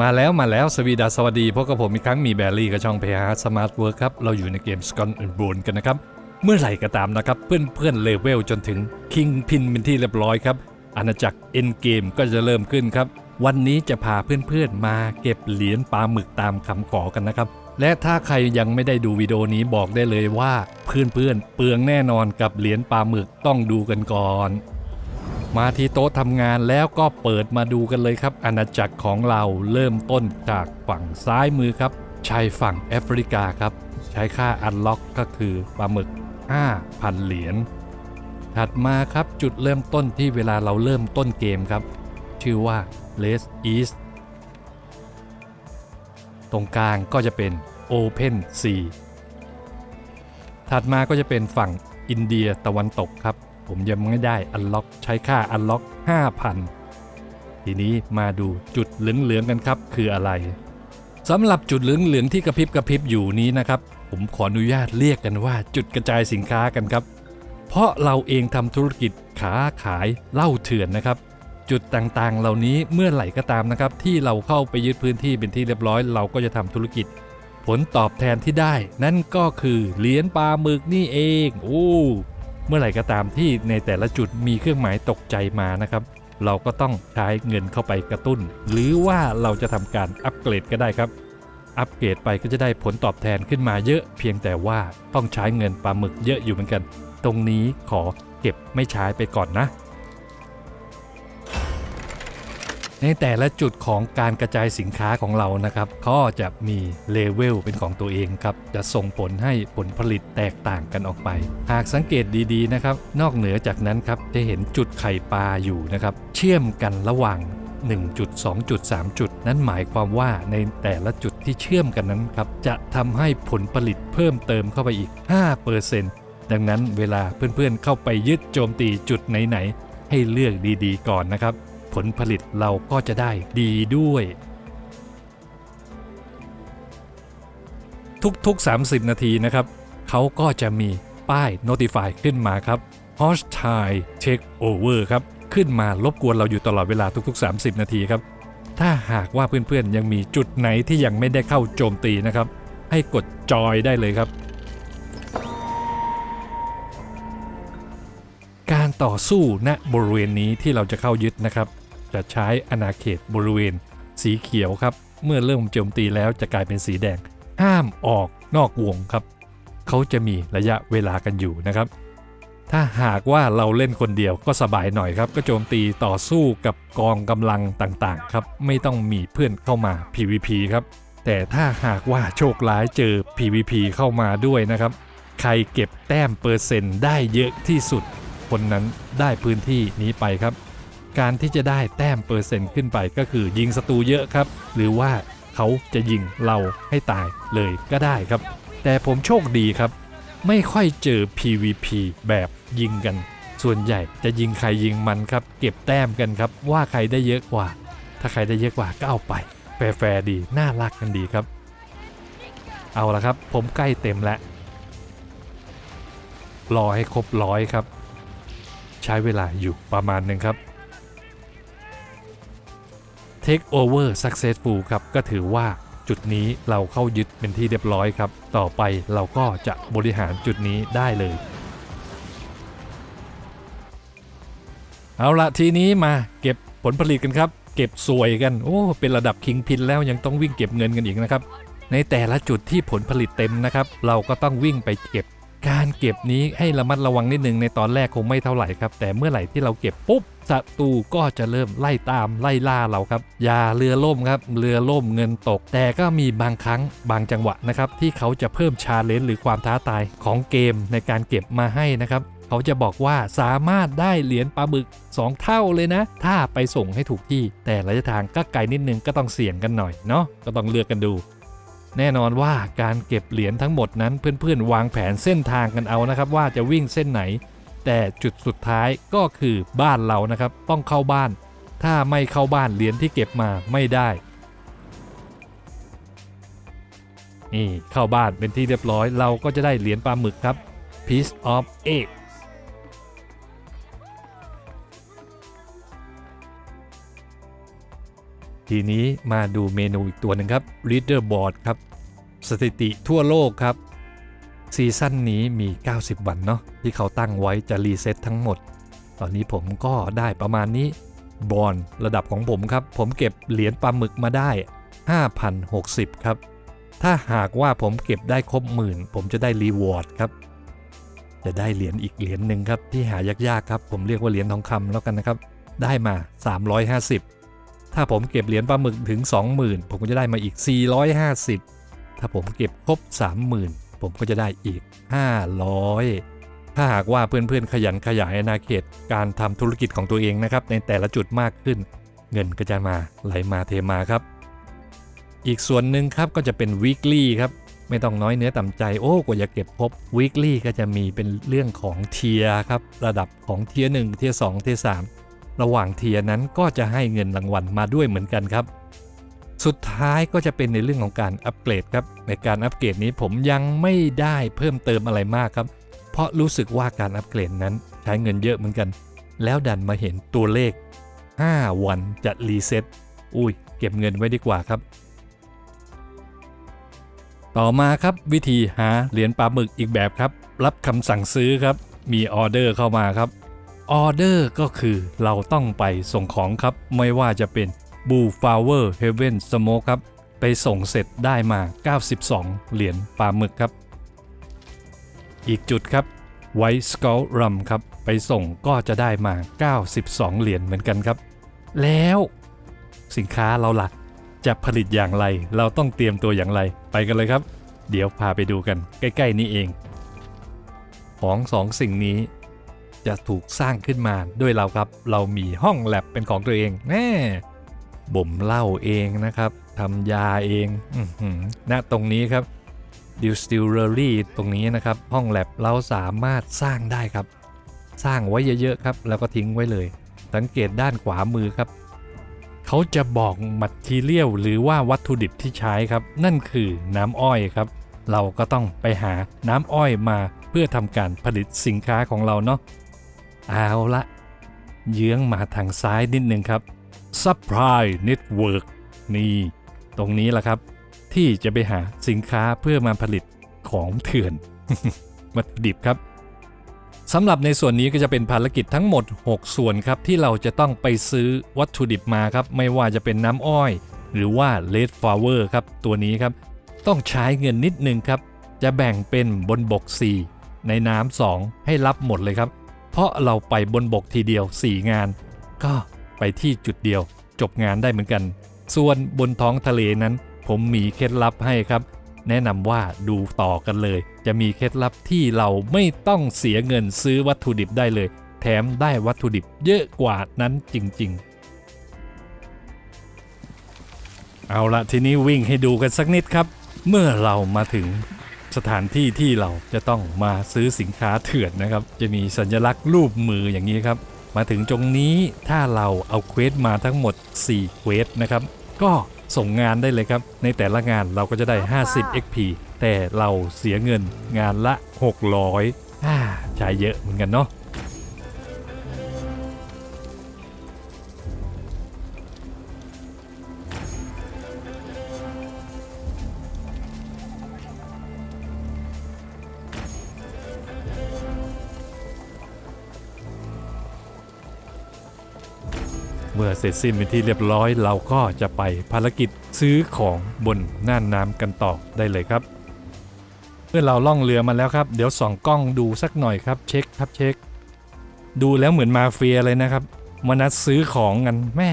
มาแล้วมาแล้วสวีดาสวัสดีพบกับผมอีกครั้งมีแบรี่กับช่องเพฮาร์สมาร์ทเวิร์ครับ เราอยู่ในเกมสกอ n บ n นกันนะครับ เมื่อไหร่ก็ตามนะครับ เพื่อนเพื่อนเลเวลจนถึงคิงพินเป็นที่เรียบร้อยครับ อาณาจักรเอ็นเกมก็จะเริ่มขึ้นครับ วันนี้จะพาเพื่อนๆมาเก็บเหรียญปลาหมึกตามคำขอกันนะครับ และถ้าใครยังไม่ได้ดูวิดีโอนี้บอกได้เลยว่าเพื่อนๆเปลืองแน่นอนกับเหรียญปลาหมึกต้องดูกันก่อน มาที่โต๊ะทำงานแล้วก็เปิดมาดูกันเลยครับอาณาจักรของเราเริ่มต้นจากฝั่งซ้ายมือครับชายฝั่งแอฟริกาครับ ใช้ค่าอันล็อกก็คือปลาหมึก 5,000 เหรียญถัดมาครับจุดเริ่มต้นที่เวลาเราเริ่มต้นเกมครับ ชื่อว่า Les East ตรงกลางก็จะเป็น Open Sea ถัดมาก็จะเป็นฝั่งอินเดียตะวันตกครับ ผมยังไม่ได้อันล็อกใช้ค่าอันล็อก5,000 ทีนี้มาดูจุดเหลืองๆกันครับคืออะไรสำหรับจุดเหลืองๆที่กระพริบกระพริบอยู่นี้นะครับ ผมขออนุญาตเรียกกันว่าจุดกระจายสินค้ากันครับ เพราะเราเองทำธุรกิจขาขายเหล้าเถื่อนนะครับ จุดต่างๆ เหล่านี้เมื่อไหร่ก็ตามนะครับ ที่เราเข้าไปยึดพื้นที่เป็นที่เรียบร้อย เราก็จะทำธุรกิจ ผลตอบแทนที่ได้ นั่นก็คือเหรียญปลาหมึกนี่เอง โอ้ เมื่อไหร่ก็ตามที่ในแต่ละจุดมีเครื่องหมายตกใจมานะครับ เราก็ต้องใช้เงินเข้าไปกระตุ้น หรือว่าเราจะทำการอัปเกรดก็ได้ครับ อัปเกรดไปก็จะได้ผลตอบแทนขึ้นมาเยอะ เพียงแต่ว่าต้องใช้เงินปลาหมึกเยอะอยู่เหมือนกัน ตรงนี้ขอเก็บไม่ใช้ไปก่อนนะ ในแต่ละจุดของการกระจายสินค้าของเรานะครับก็จะมีเลเวลเป็นของตัวเองครับจะส่งผลให้ผลผลิตแตกต่างกันออกไป หากสังเกตดีๆนะครับ นอกเหนือจากนั้นครับจะเห็นจุดไข่ปลาอยู่นะครับเชื่อมกันระหว่าง1จุด2จุด3จุด นั้นหมายความว่าในแต่ละจุดที่เชื่อมกันนั้นครับจะทำให้ผลผลิตเพิ่มเติมเข้าไปอีก 5%ดังนั้นเวลาเพื่อนๆเข้าไปยึดโจมตีจุดไหนๆให้เลือกดีๆ ก่อนนะครับ ผลผลิตเราก็จะได้ดีด้วย ทุกๆ 30 นาทีนะครับ เขาก็จะมีป้าย Notify ขึ้นมาครับ Hostile Takeover ครับ ขึ้นมารบกวนเราอยู่ตลอดเวลาทุกๆ 30 นาทีครับ ถ้าหากว่าเพื่อนๆ ยังมีจุดไหนที่ยังไม่ได้เข้าโจมตีนะครับ ให้กดจอยได้เลยครับการต่อสู้ณบริเวณนี้ที่เราจะเข้ายึดนะครับ จะใช้อาณาเขตบริเวณ สีเขียวครับ เมื่อเริ่มโจมตีแล้วจะกลายเป็นสีแดง ห้ามออกนอกวงครับ เขาจะมีระยะเวลากันอยู่นะครับ ถ้าหากว่าเราเล่นคนเดียวก็สบายหน่อยครับ ก็โจมตีต่อสู้กับกองกำลังต่างๆครับ ไม่ต้องมีเพื่อนเข้ามา PVP ครับ แต่ถ้าหากว่าโชคร้ายเจอ PVP เข้ามาด้วยนะครับ ใครเก็บแต้มเปอร์เซ็นต์ได้เยอะที่สุด คนนั้นได้พื้นที่นี้ไปครับ การที่จะได้แต้มเปอร์เซ็นต์ขึ้นไปก็คือยิงศัตรูเยอะครับ หรือว่าเขาจะยิงเราให้ตายเลยก็ได้ครับ แต่ผมโชคดีครับ ไม่ค่อยเจอ PVP แบบยิงกัน ส่วนใหญ่จะยิงใครยิงมันครับ เก็บแต้มกันครับ ว่าใครได้เยอะกว่า ถ้าใครได้เยอะกว่าก็เอาไป แฟร์ดีน่ารักกันดีครับ เอาละครับ ผมใกล้เต็มแล้วรอให้ครบร้อยครับ ใช้เวลาอยู่ประมาณหนึ่งครับ Take over successful ครับก็ถือว่าจุดนี้เราเข้ายึดเป็นที่เรียบร้อยครับ ต่อไปเราก็จะบริหารจุดนี้ได้เลย เอาละทีนี้มาเก็บผลผลิตกันครับ เก็บสวยกัน โอ้ เป็นระดับคิงพินแล้วยังต้องวิ่งเก็บเงินกันอีกนะครับ ในแต่ละจุดที่ผลผลิตเต็มนะครับ เราก็ต้องวิ่งไปเก็บ การเก็บนี้ให้ระมัดระวังนิดนึงในตอนแรกคงไม่เท่าไหร่ครับ แต่เมื่อไหร่ที่เราเก็บปุ๊บศัตรูก็จะเริ่มไล่ตามไล่ล่าเราครับ อย่าเรือล่มครับ เรือล่มเงินตก แต่ก็มีบางครั้งบางจังหวะนะครับ ที่เขาจะเพิ่มชาเลนจ์หรือความท้าทายของเกมในการเก็บมาให้นะครับเขาจะบอกว่าสามารถได้เหรียญปลาบึก 2 เท่าเลยนะ ถ้าไปส่งให้ถูกที่ แต่ระยะทางก็ไกลนิดนึงก็ต้องเสี่ยงกันหน่อยเนาะก็ต้องเลือกกันดู แน่นอนว่าการเก็บเหรียญทั้งหมดนั้นเพื่อนๆ วางแผนเส้นทางกันเอานะครับ ว่าจะวิ่งเส้นไหน แต่จุดสุดท้ายก็คือบ้านเรานะครับ ต้องเข้าบ้าน ถ้าไม่เข้าบ้านเหรียญที่เก็บมาไม่ได้ นี่เข้าบ้านเป็นที่เรียบร้อย เราก็จะได้เหรียญปลาหมึกครับ piece of egg ทีนี้มาดูเมนูอีกตัวหนึ่งครับ Leaderboard ครับ สถิติทั่วโลกครับ ซีซั่นนี้มี 90 วันเนาะที่เขาตั้งไว้จะรีเซ็ตทั้งหมด ตอนนี้ผมก็ได้ประมาณนี้บอลระดับของผมครับ ผมเก็บเหรียญปลาหมึกมาได้ 5,060 ครับ ถ้าหากว่าผมเก็บได้ครบหมื่น ผมจะได้รีวอร์ดครับ จะได้เหรียญอีกเหรียญหนึ่งครับที่หายากๆครับ ผมเรียกว่าเหรียญทองคำแล้วกันนะครับ ได้มา 350 ถ้าผมเก็บเหรียญปลาหมึกถึง 20,000 ผมก็จะได้มาอีก 450 ถ้าผมเก็บครบ 30,000 ผมก็จะได้อีก 500 ถ้าหากว่าเพื่อนๆขยันขยายอาณาเขตการทำธุรกิจของตัวเองนะครับ ในแต่ละจุดมากขึ้น เงินก็จะมาไหลมาเทมาครับ อีกส่วนหนึ่งครับก็จะเป็น weekly ครับไม่ต้องน้อยเนื้อต่ำใจโอ้กว่าจะเก็บครบ weekly ก็จะมีเป็นเรื่องของเทียครับระดับของเทีย1เทีย2เทีย3 ระหว่างเทียนั้นก็จะให้เงินรางวัลมาด้วยเหมือนกันครับ สุดท้ายก็จะเป็นในเรื่องของการอัปเกรดครับ ในการอัปเกรดนี้ผมยังไม่ได้เพิ่มเติมอะไรมากครับ เพราะรู้สึกว่าการอัปเกรดนั้นใช้เงินเยอะเหมือนกัน แล้วดันมาเห็นตัวเลข 5 วันจะรีเซ็ตอุ้ย เก็บเงินไว้ดีกว่าครับ ต่อมาครับวิธีหาเหรียญปลาหมึกอีกแบบครับ รับคำสั่งซื้อครับ มีออเดอร์เข้ามาครับ ออเดอร์ก็คือเราต้องไปส่งของครับ ไม่ว่าจะเป็น Blue Flower Heaven Smoke ครับ ไปส่งเสร็จได้มา 92 เหรียญปลาหมึกครับ อีกจุดครับ White Skull Rum ครับ ไปส่งก็จะได้มา 92 เหรียญเหมือนกันครับ แล้วสินค้าเราล่ะจะผลิตอย่างไร เราต้องเตรียมตัวอย่างไร ไปกันเลยครับ เดี๋ยวพาไปดูกัน ใกล้ ๆ นี้เอง ของสองสิ่งนี้ จะถูกสร้างขึ้นมาด้วยเราครับ เรามีห้องแลบเป็นของตัวเองแน่บ่มเหล้าเองนะครับทำยาเองณตรงนี้ครับ distillery ตรงนี้นะครับ ห้องแลบเราสามารถสร้างได้ครับ สร้างไว้เยอะๆครับ แล้วก็ทิ้งไว้เลย สังเกตด้านขวามือครับ เขาจะบอกมัททีเรียลหรือว่าวัตถุดิบที่ใช้ครับ นั่นคือน้ำอ้อยครับ เราก็ต้องไปหาน้ำอ้อยมาเพื่อทำการผลิตสินค้าของเราเนาะ เอาละเยื้องมาทางซ้ายนิดนึงครับ Supply Network นี่ ตรงนี้แหละครับ ที่จะไปหาสินค้าเพื่อมาผลิตของเถื่อนวัตถุดิบครับสำหรับในส่วนนี้ก็จะเป็นภารกิจทั้งหมด 6 ส่วนครับ ที่เราจะต้องไปซื้อวัตถุดิบมาครับ ไม่ว่าจะเป็นน้ำอ้อย หรือว่า Red Flower ครับ ตัวนี้ครับ ต้องใช้เงินนิดนึงครับ จะแบ่งเป็นบนบก 4 ในน้ำ2ให้รับหมดเลยครับ เพราะเราไปบนบกทีเดียว 4 งาน ก็ไปที่จุดเดียว จบงานได้เหมือนกัน ส่วนบนท้องทะเลนั้น ผมมีเคล็ดลับให้ครับ แนะนำว่าดูต่อกันเลย จะมีเคล็ดลับที่เราไม่ต้องเสียเงินซื้อวัตถุดิบได้เลย แถมได้วัตถุดิบเยอะกว่านั้นจริง ๆเอาละทีนี้วิ่งให้ดูกันสักนิดครับ เมื่อเรามาถึง สถานที่ที่เราจะต้องมาซื้อสินค้าเถื่อนนะครับ จะมีสัญลักษณ์รูปมืออย่างนี้ครับ มาถึงตรงนี้ถ้าเราเอาเควสมาทั้งหมด 4 เควสนะครับ ก็ส่งงานได้เลยครับ ในแต่ละงานเราก็จะได้ 50 XP แต่เราเสียเงินงานละ 600อ่าใช้เยอะเหมือนกันเนาะ มื่อเสร็จสิ้นเป็นที่เรียบร้อย เราก็จะไปภารกิจซื้อของบนน่านน้ำกันต่อได้เลยครับ เมื่อเราล่องเรือมาแล้วครับ เดี๋ยวส่องกล้องดูสักหน่อยครับ เช็คครับเช็ค ดูแล้วเหมือนมาเฟียเลยนะครับมานัดซื้อของกันแม่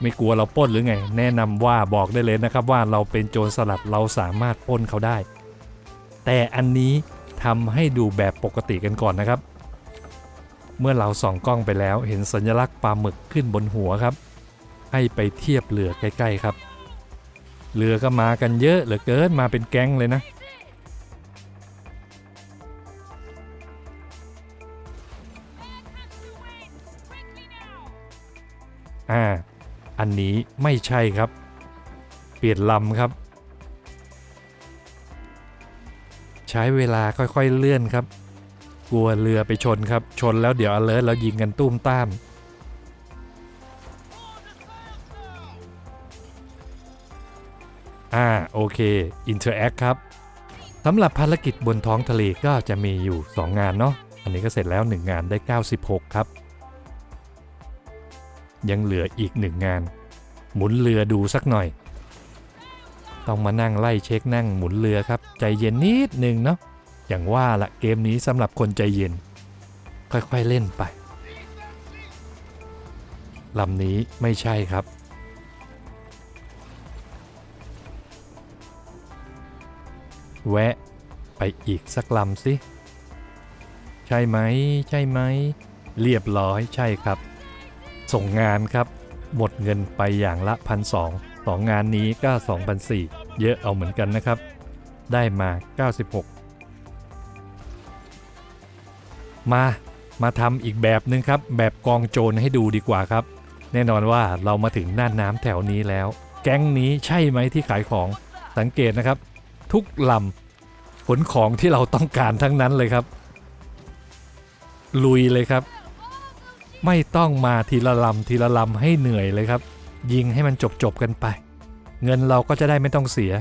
ไม่กลัวเราป้นหรือไง แนะนำว่าบอกได้เลยนะครับว่าเราเป็นโจรสลัดเราสามารถป้นเขาได้ แต่อันนี้ทำให้ดูแบบปกติกันก่อนนะครับ เมื่อเราส่องกล้องไปแล้วเห็นสัญลักษณ์ปลาหมึกขึ้นบนหัวครับ ให้ไปเทียบเรือใกล้ๆครับเรือก็มากันเยอะเหลือเกินมาเป็นแก๊งเลยนะ อ่า อันนี้ไม่ใช่ครับ เปลี่ยนลำครับ ใช้เวลาค่อยๆเลื่อนครับ กลัวเรือไปชนครับ ชนแล้วเดี๋ยว alert แล้วยิงกันตุ้มต้าม อ่า โอเค Interact ครับสำหรับภารกิจบนท้องทะเลก็จะมีอยู่ 2 งานเนาะ อันนี้ก็เสร็จแล้ว 1 งานได้ 96 ครับ ยังเหลืออีก 1 งาน หมุนเรือดูสักหน่อย ต้องมานั่งไล่เช็คนั่งหมุนเรือครับ ใจเย็นนิดนึงเนาะ อย่างว่าละเกมนี้สำหรับคนใจเย็น ค่อยๆเล่นไปลำนี้ไม่ใช่ครับ แวะไปอีกสักลำสิ ใช่ไหม ใช่ไหม เรียบร้อยใช่ครับ ส่งงานครับ หมดเงินไปอย่างละพันสองสองงานนี้ก็2,004เยอะเอาเหมือนกันนะครับ ได้มา 96 มามาทำอีกแบบหนึ่งครับ แบบกองโจรให้ดูดีกว่าครับ แน่นอนว่าเรามาถึงหน่าน้ำแถวนี้แล้ว แก๊งนี้ใช่ไหมที่ขายของสังเกตนะครับ ทุกลำขนของที่เราต้องการทั้งนั้นเลยครับ ลุยเลยครับ ไม่ต้องมาทีละลำทีละลำให้เหนื่อยเลยครับ ยิงให้มันจบจบกันไป เงินเราก็จะได้ไม่ต้องเสีย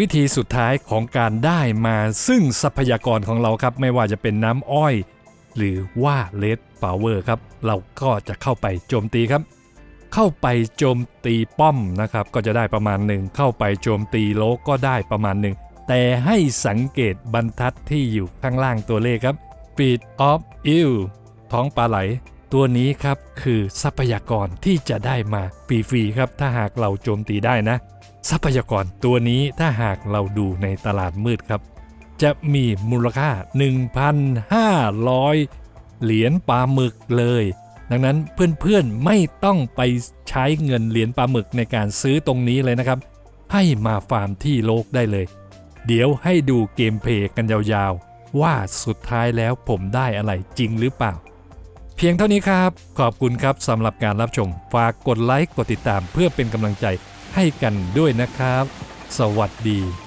วิธีสุดท้ายของการได้มาซึ่งทรัพยากรของเราครับ ไม่ว่าจะเป็นน้ำอ้อย หรือว่าเลดพาวเวอร์ครับ เราก็จะเข้าไปโจมตีครับ เข้าไปโจมตีป้อมนะครับ ก็จะได้ประมาณหนึ่งเข้าไปโจมตีโลกก็ได้ประมาณหนึ่งแต่ให้สังเกตบรรทัดที่อยู่ข้างล่างตัวเลขครับ Feed of Ill ท้องปลาไหล ตัวนี้ครับคือทรัพยากรที่จะได้มาฟรีๆครับ ถ้าหากเราโจมตีได้นะ ทรัพยากรตัวนี้ถ้าหากเราดูในตลาดมืดครับ จะมีมูลค่า 1,500 เหรียญปลาหมึกเลย ดังนั้นเพื่อนๆไม่ต้องไปใช้เงินเหรียญปลาหมึกในการซื้อตรงนี้เลยนะครับ ให้มาฟาร์มที่โลกได้เลย เดี๋ยวให้ดูเกมเพลย์กันยาวๆ ว่าสุดท้ายแล้วผมได้อะไรจริงหรือเปล่า เพียงเท่านี้ครับ ขอบคุณครับสำหรับการรับชม ฝากกดไลค์กดติดตามเพื่อเป็นกำลังใจให้กันด้วยนะครับ สวัสดี